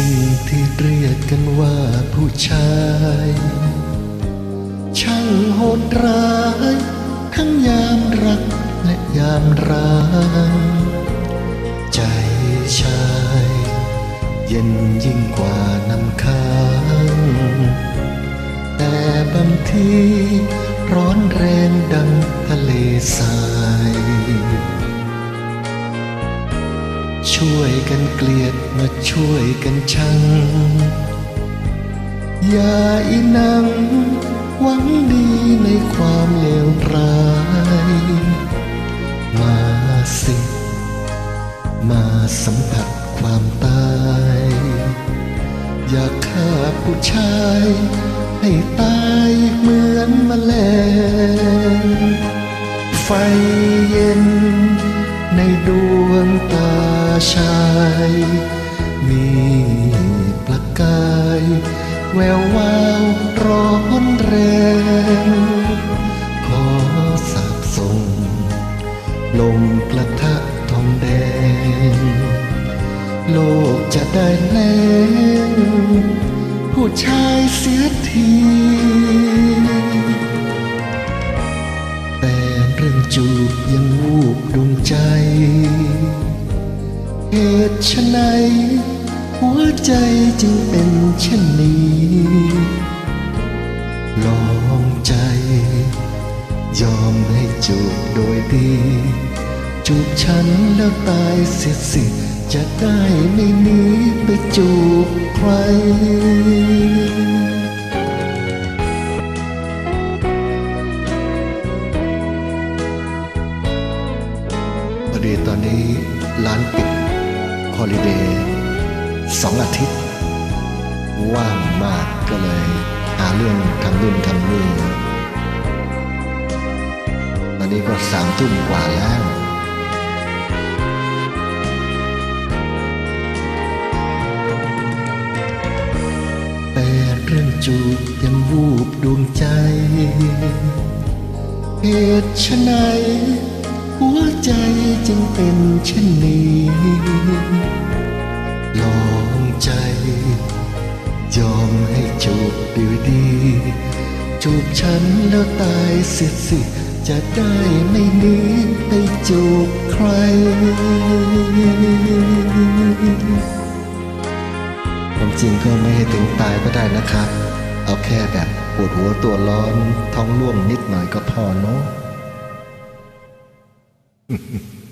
สิ่งที่เรียกกันว่าผู้ชาย ช่างโหดร้าย ทั้งยามรักและยามร้างใจชาย เย็นยิ่งกว่าน้ำค้าง แต่บางทีร้อนแรงดังทะเลทรา ช่วยกันเกลียดมาช่วยกันชัง อย่าอีนังหวังดีในความเลวร้าย มาสิ มาสัมผัสความตาย อยากฆ่าผู้ชาย ให้ตายเหมือนแมลงไฟเย็น ในดวงตาชาย มีประกาย แวววาวร้อนแรงขอสาบส่ง ลงกระทะทองแดง โลกจะได้แรงผู้ชายเสียที จูบยังวูบดวงใจ เหตุไฉนหัวใจจึงเป็นเช่นนี้ ลองใจ ยอมให้จูบโดยดี จูบฉันแล้วตายเสียสิจะได้ไม่หนีไปจูบใคร อดีตอนนี้ร้านปิดฮอลิเดย์สองอาทิตย์ ว่างมากก็เลย หาเรื่องทำนู่นทำนี่ตอนนี้ก็สามทุ่มกว่าแล้วแต่เรื่องจูบยังวูบดวงใจเหตุไฉน หัวใจจึงเป็นเช่นนี้ลองใจ ยอมให้จูบดีดีๆจูบฉันแล้วตายเสียสิจะได้ไม่หนีไปจูบใคร ความจริงก็ไม่ให้ถึงตายก็ได้นะครับ เอาแค่แบบปวดหัวตัวร้อนท้องร่วงนิดหน่อยก็พอเนาะ Mm-hmm.